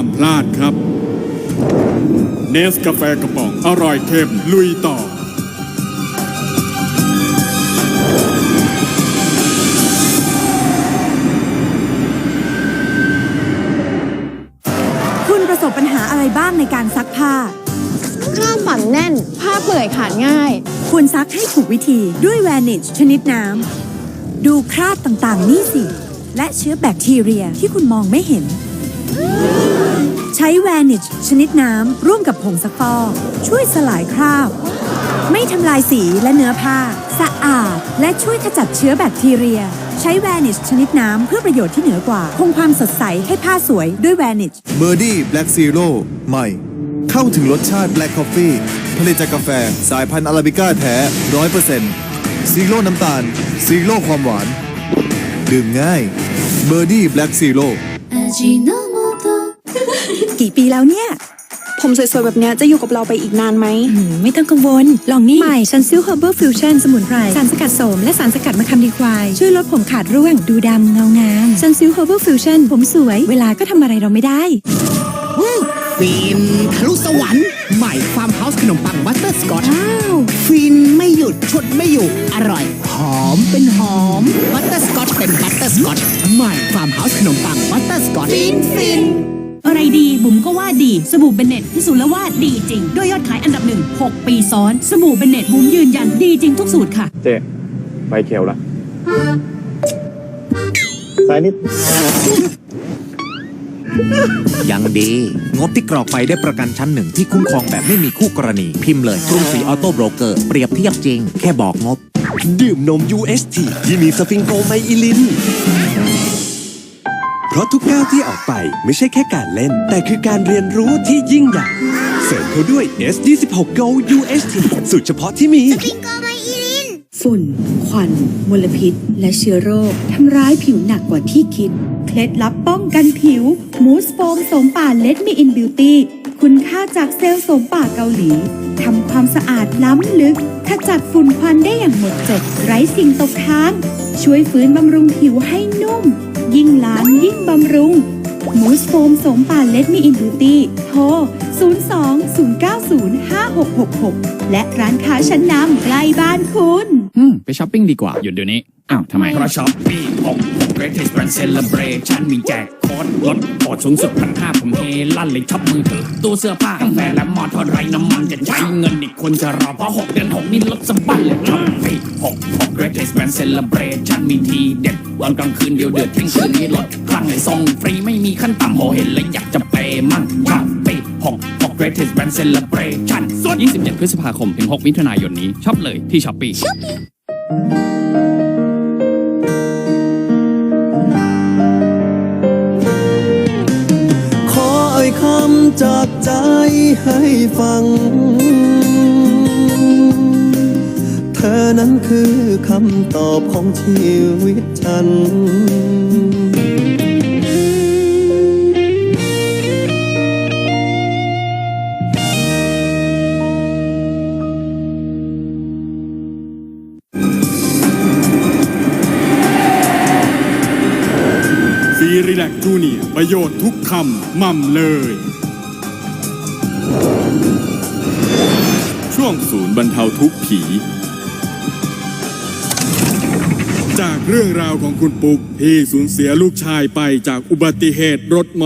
ามพลาดครับ เนสกาแฟกระป๋อง อร่อยเข้มลุยต่อ คุณประสบปัญหาอะไรบ้างในการซักผ้าผ้าฝังแน่น ผ้าเปื่อยขาดง่าย ควรซักให้ถูกวิธีด้วยแวนิชชนิดน้ำ ดูคราบต่างๆ นี่สิ และเชื้อแบคทีเรียที่คุณมองไม่เห็นใช้ ใช้แวนิชชนิดน้ำ ร่วมกับผงซักฟอกช่วยสลายคราบ ไม่ทำลายสีและเนื้อผ้า สะอาด และช่วยขจัดเชื้อแบคทีเรีย ใช้แวนิชชนิดน้ำ เพื่อประโยชน์ที่เหนือกว่า คงความสดใสให้ผ้าสวยด้วยแวนิชเบอร์ดี้แบล็กซีโร่ใหม่ เข้าถึงรสชาติแบล็กคอฟฟี่ผลิตจากกาแฟ สายพันธุ์อาราบิก้าแท้ร้อยเปอร์เซ็นต์ซีโร่น้ำตาล ซีโร่ความหวาน ดื่มง่ายเบอร์ดี้แบล็กซีโร่ กี่ปีแล้วเนี่ย ผมสวยๆ แบบเนี้ยจะอยู่กับเราไปอีกนานไหม อืมไม่ต้องกังวล ลองนี่ใหม่ซันซิลเฮอร์เบอร์ฟิวชั่นสมุนไพร สารสกัดโสม และสารสกัดมะขามดีควาย ช่วยลดผมขาดร่วง ดูดำเงางามซันซิลเฮอร์เบอร์ฟิวชั่นผมสวย เวลาก็ทำอะไรเราไม่ได้ ฟินทะลุสวรรค์ใหม่ฟาร์มเฮาส์ขนมปังบัตเตอร์สกอตว้าวฟินไม่หยุดชดไม่อยู่ อร่อย หอมเป็นหอมบัตเตอร์สกอตเป็นบัตเตอร์สกอตใหม่ฟาร์มเฮาส์ขนมปังบัตเตอร์สกอตฟินฟินอะไรดี บุ๋มก็ว่าดี สบู่เบนเน็ตพิสูจน์แล้วว่าดีจริง ด้วยยอดขายอันดับหนึ่ง6ปีซ้อน สบู่เบนเน็ตบุ๋มยืนยันดีจริงทุกสูตรค่ะ เจ๊ใบเขียวละสายนิด ยังดี งบที่กรอกไปได้ประกันชั้นหนึ่งที่คุ้มครองแบบไม่มีคู่กรณี พิมพ์เลยกรุงศรีออโต้โบรกเกอร์เปรียบเทียบจริง แค่บอกงบ ดื่มนม UST ที่มีสฟิงโกไมอิลิน เพราะทุกก้าวที่ออกไปไม่ใช่แค่การเล่น แต่คือการเรียนรู้ที่ยิ่งใหญ่ เสริมเขาด้วย S26 Go UST สูตรเฉพาะที่มีฝุ่น ควัน มลพิษ และเชื้อโรค ทำร้ายผิวหนักกว่าที่คิด เคล็ดลับป้องกันผิว มูสโฟมสมป่าเลดมีอินบิวตี้ คุณค่าจากเซลล์สมป่าเกาหลี ทำความสะอาดล้ำลึก ขจัดฝุ่นควันได้อย่างหมดจด ไร้สิ่งตกค้าง ช่วยฟื้นบำรุงผิวให้นุ่ม ยิ่งล้างยิ่งบำรุงมูสโฟมโสมป่าเลดมีอินบิวตี้โทร 02-090-5666 และร้านค้าชั้นนำใกล้บ้านคุณ อืม ไปช้อปปิ้งดีกว่า หยุดเดี๋ยวนี้ อ้าวทำไม เพราะช้อปปี้6 Greatest Brand Celebration มีแจกโค้ดลดโอดสูงสุดพันห้าผมเฮลั่นเลยช็อปมือถือตู้เสื้อผ้ากาแฟและมอเตอร์ไรน้ำมันจะใช้เงินอีกคนจะรอเพราะ6เดือน6นี่ลดสะบัดเลยช้อปปี้6 6 Greatest Brand Celebration มีทีเด็ดวันกลางคืนเดียวเดือดเที่ยงคืนนี้ลดครั้งเลยส่งฟรีไม่มีขั้นต่ำโหเห็นเลยอยากจะเปย์มั่งช้อปปี้6 6 Greatest Brand Celebration ส่วน27 พฤษภาคมถึง 6 มิถุนายนนี้ช็อปเลยที่ช้อปปี้ขอเอ่ยคำจากใจให้ฟัง เธอนั้นคือคำตอบของชีวิตฉันซีรีแลกจูเนียประโยชน์ทุกคำมั่มเลย ช่วงศูนย์บรรเทาทุกข์ผี จากเรื่องราวของคุณปุ๊กที่สูญเสียลูกชายไปจากอุบัติเหตุรถมอ